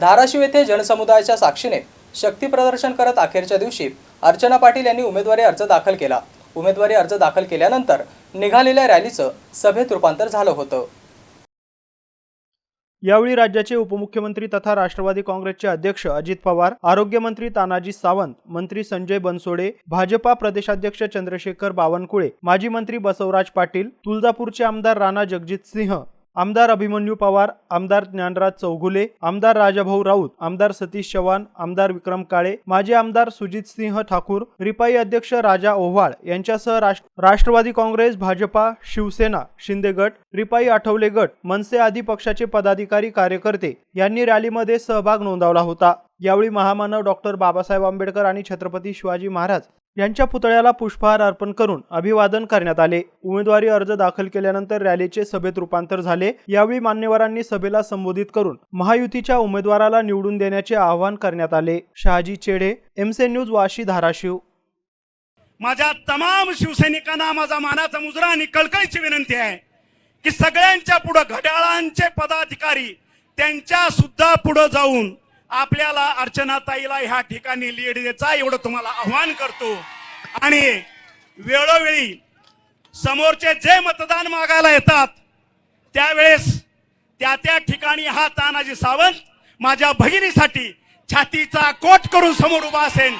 धाराशिव येथे जनसमुदायाच्या साक्षीने शक्ती प्रदर्शन करत अखेरच्या दिवशी अर्चना पाटील यांनी उमेदवारी अर्ज दाखल केला. उमेदवारी अर्ज दाखल केल्यानंतर निघालेल्या रॅलीचं सभेत रूपांतर झालं होतं. यावेळी राज्याचे उपमुख्यमंत्री तथा राष्ट्रवादी काँग्रेसचे अध्यक्ष अजित पवार आरोग्यमंत्री तानाजी सावंत मंत्री संजय बनसोडे भाजपा प्रदेशाध्यक्ष चंद्रशेखर बावनकुळे माजी मंत्री बसवराज पाटील तुळजापूरचे आमदार राणा जगजित सिंह आमदार अभिमन्यू पवार आमदार ज्ञानराज चौगुले आमदार राजाभाऊ राऊत आमदार सतीश चव्हाण आमदार विक्रम काळे माजी आमदार सुजित सिंह ठाकूर रिपाई अध्यक्ष राजा ओव्हाळ यांच्यासह राष्ट्रवादी काँग्रेस भाजपा शिवसेना शिंदे गट रिपाई आठवले गट मनसे आदी पक्षाचे पदाधिकारी कार्यकर्ते यांनी रॅलीमध्ये सहभाग नोंदवला होता. यावेळी महामानव डॉक्टर बाबासाहेब आंबेडकर आणि छत्रपती शिवाजी महाराज यांच्या पुतळ्याला पुष्पहार अर्पण करून अभिवादन करण्यात आले. उमेदवारी अर्ज दाखल केल्यानंतर रॅलीचे सभेत रूपांतर झाले. यावेळी मान्यवरांनी सभेला संबोधित करून महायुतीच्या उमेदवाराला निवडून देण्याचे आवाहन करण्यात आले. शहाजी चेडे एमसे न्यूज वाशी धाराशिव. माझ्या तमाम शिवसैनिकांना माझा मानाचा मुजरा आणि कळकळीची विनंती आहे की सगळ्यांच्या पुढे घड्याळांचे पदाधिकारी त्यांच्या सुद्धा पुढे जाऊन आपल्याला अर्चनाताईला ह्या ठिकाणी लीड द्यायचा एवढं तुम्हाला आव्हान करतो. आणि वेळोवेळी समोरचे जे मतदान मागायला येतात त्यावेळेस त्या त्या ठिकाणी हा तानाजी सावंत माझ्या भगिनीसाठी छातीचा कोट करून समोर उभा असेल.